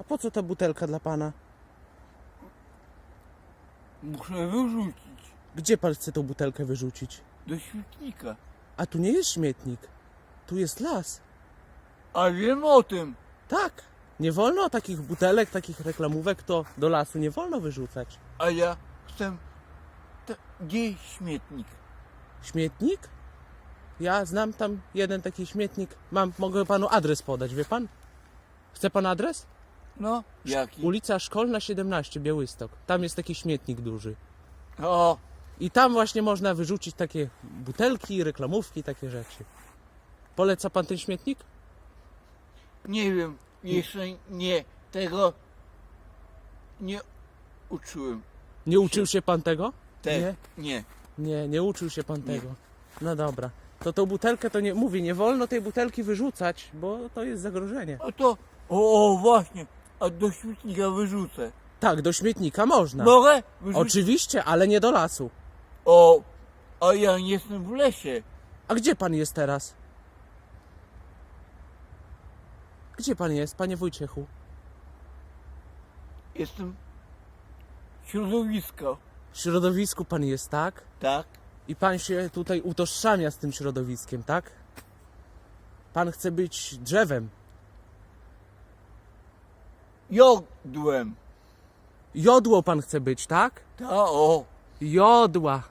A po co ta butelka dla pana? Muszę wyrzucić Gdzie pan chce tą butelkę wyrzucić? do śmietnika. A tu nie jest śmietnik. Tu jest las. A wiem o tym. Tak. Nie wolno takich butelek, takich reklamówek to do lasu nie wolno wyrzucać. A ja chcę... Te, gdzie jest śmietnik? Śmietnik? Ja znam tam jeden taki śmietnik. Mam, mogę panu adres podać, wie pan? Chce pan adres? No, jaki? Ulica Szkolna 17, Białystok. Tam jest taki śmietnik duży. O, I tam właśnie można wyrzucić takie butelki, reklamówki, takie rzeczy. Poleca pan ten śmietnik? nie wiem. Jeszcze nie tego nie uczyłem. Nie uczył się pan tego? Te, Nie? nie. Nie, nie uczył się pan tego. No dobra. To tą butelkę to nie mówi, nie wolno tej butelki wyrzucać, bo to jest zagrożenie. O to, o, o właśnie. A do śmietnika wyrzucę. Tak, do śmietnika można. Mogę? Wyrzucić? Oczywiście, ale nie do lasu. O, a ja nie jestem w lesie. A gdzie pan jest teraz? Gdzie pan jest, panie Wojciechu? Jestem środowisko. W środowisku pan jest, tak? Tak? I pan się tutaj utożsamia z tym środowiskiem, tak? Pan chce być drzewem. Jodłem. Jodło pan chce być, tak? Ta, o. Jodła.